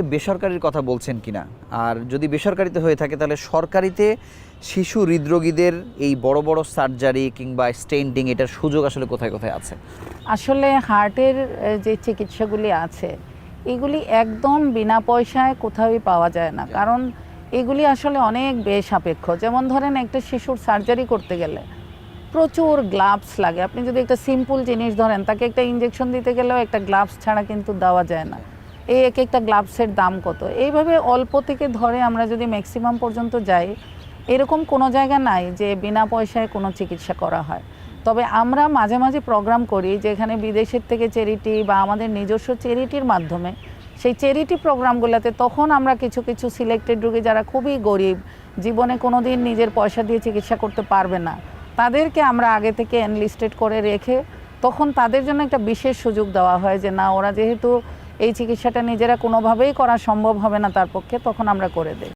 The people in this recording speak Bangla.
বেসরকারির কথা বলছেন কিনা? আর যদি বেসরকারিতে হয়ে থাকে তাহলে সরকারিতে শিশু হৃদরোগীদের এই বড় বড় সার্জারি কিংবা স্টেন্টিং এটার সুযোগ আসলে কোথায় কোথায় আছে? আসলে হার্টের যে চিকিৎসাগুলি আছে এগুলি একদম বিনা পয়সায় কোথাওই পাওয়া যায় না। কারণ এগুলি আসলে অনেক বেসাপেক্ষ। যেমন ধরেন একটা শিশুর সার্জারি করতে গেলে প্রচুর গ্লাভস লাগে। আপনি যদি একটা সিম্পল জিনিস ধরেন তাকে একটা ইঞ্জেকশন দিতে গেলেও একটা গ্লাভস ছাড়া কিন্তু দেওয়া যায় না। এই এক একটা গ্লাভসের দাম কত? এইভাবে অল্প থেকে ধরে আমরা যদি ম্যাক্সিমাম পর্যন্ত যাই, এরকম কোনো জায়গা নাই যে বিনা পয়সায় কোনো চিকিৎসা করা হয়। তবে আমরা মাঝে মাঝে প্রোগ্রাম করি যেখানে বিদেশের থেকে চেরিটি বা আমাদের নিজস্ব চেরিটির মাধ্যমে সেই চেরিটি প্রোগ্রামগুলোতে তখন আমরা কিছু কিছু সিলেক্টেড রোগী যারা খুবই গরিব, জীবনে কোনো দিন নিজের পয়সা দিয়ে চিকিৎসা করতে পারবে না, তাদেরকে আমরা আগে থেকে এনলিস্টেড করে রেখে তখন তাদের জন্য একটা বিশেষ সুযোগ দেওয়া হয় যে না, ওরা যেহেতু এই চিকিৎসাটা নিজেরা কোনোভাবেই করা সম্ভব হবে না তার পক্ষে তখন আমরা করে দিই।